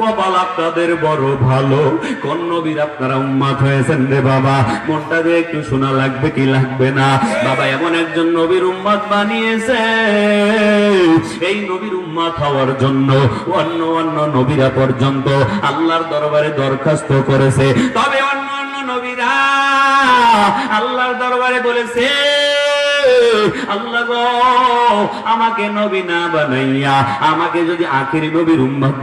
কপাল আপনাদের বড় ভালো। কোন নবীর আপনারা উম্মাদ হয়েছেন রে বাবা। মনটা দিয়ে একটু শোনা লাগবে কি লাগবে না। বাবা, এমন একজন নবীর উম্মাদ বানিয়েছে। এই নবীর উম্মাদ হওয়ার জন্য, অন্য অন্য নবীরা পর্যন্ত আল্লাহর দরবারে দরখাস্ত করেছে। তবে অন্য অন্য নবীরা আল্লাহর দরবারে বলেছে আমাকে নবী না বানাইয়া, আমাকে যদি নবীর উম্মত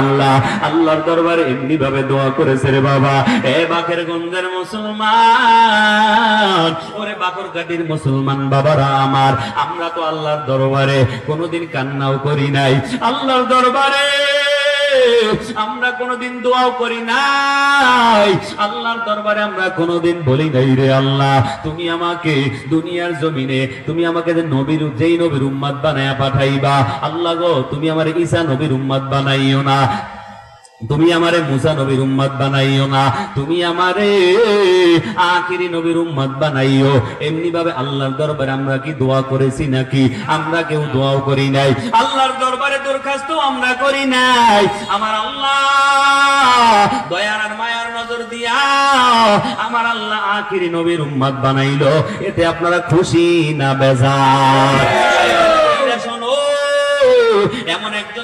আল্লাহ, আল্লাহর দরবারে এমনি ভাবে দোয়া করেছে রে বাবা। এ বাকের গঞ্জের মুসলমান, ওরে বাকর কাটির মুসলমান বাবারা আমার, আমরা তো আল্লাহর দরবারে কোনোদিন কান্নাও করি নাই। আল্লাহর দরবারে আমরা কোনোদিন দোয়াও করি নাই। আল্লাহর দরবারে আমরা কোনোদিন বলি নাই রে আল্লাহ। তুমি আমাকে দুনিয়ার জমিনে, তুমি আমাকে যে নবীর, যেই নবীর উম্মাদ বানায়া পাঠাইবা, আল্লাহ গো, তুমি আমার ঈসা নবীর উম্মাদ বানাইও না। তুমি আমারে মুসা নবীর উম্মত বানাইও না। তুমি আমারে আখিরি নবীর উম্মত বানাইও। এমনি ভাবে আল্লাহর দরবারে আমরা কি দোয়া করেছি নাকি? আমরা কেউ দোয়াও করি নাই। আল্লাহর দরবারে দরখাস্ত আমরা করি নাই। আমার আল্লাহ দয়ার আর মায়ার নজর দিয়া আমার আল্লাহ আখিরি নবীর উম্মত বানাইলো। এতে আপনারা খুশি না বেজার? শোনো এমন একজন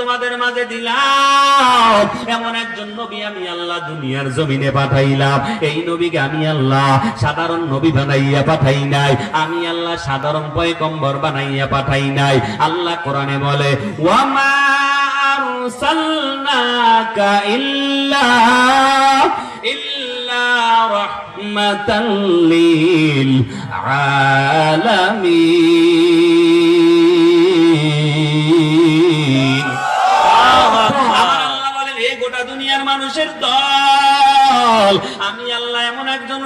তোমাদের মাঝে দিলাম। এমন একজন নবী আমি আল্লাহ দুনিয়ার জমিনে পাঠাইলাম। এই নবীকে আমি আল্লাহ সাধারণ নবী বানাইয়া পাঠাই নাই। আমি আল্লাহ সাধারণ পয়গম্বর বানাইয়া পাঠাই নাই। আল্লাহ কোরআনে বলে, ওয়ামা আলামিন। আমি আল্লাহ এমন একজন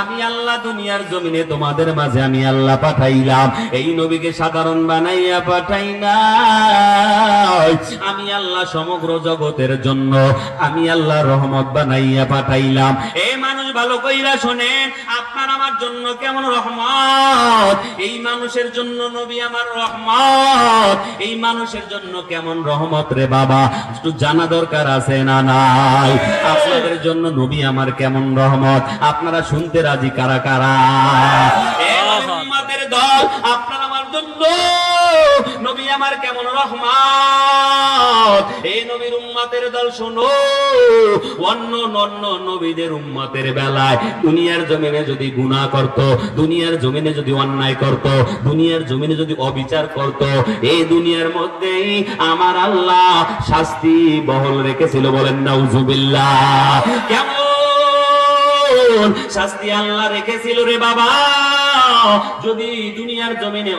আমি আল্লাহ দুনিয়ার জমিনে তোমাদের মাঝে আমি আল্লাহ পাঠাইলাম। এই নবীকে সাধারণ বানাইয়া পাঠাই আমি আল্লাহ সমগ্র জগতের জন্য আমি আল্লাহ রহমত বানাইয়া পাঠাইলাম। এই মানুষ ভালো কইরা শোনেন, আপনার আমার জন্য কেমন রহমত? এই মানুষের জন্য নবী আমার রহমত। এই মানুষের জন্য কেমন রহমত রে বাবা? একটু জানা দরকার আছে না না? নাই আপনাদের জন্য নবী আমার কেমন রহমত? আপনারা শুনতে রাজি কারা কারা? দল আপনার নবী আমার কেমন রহমত? এই নবীর উম্মতের দল শোনো। অন্য অন্য নবীদের উম্মতের বেলায় দুনিয়ার জমিনে যদি গুনাহ করত, দুনিয়ার জমিনে যদি অন্যায় করত, দুনিয়ার জমিনে যদি অবিচার করত এই দুনিয়ার মধ্যেই আমার আল্লাহ শাস্তি বহল রেখেছিল বলেন নাউজুবিল্লাহ। কেমন শাস্তি আল্লাহ রেখেছিল রে বাবা? যদি দুনিয়ার জমিনে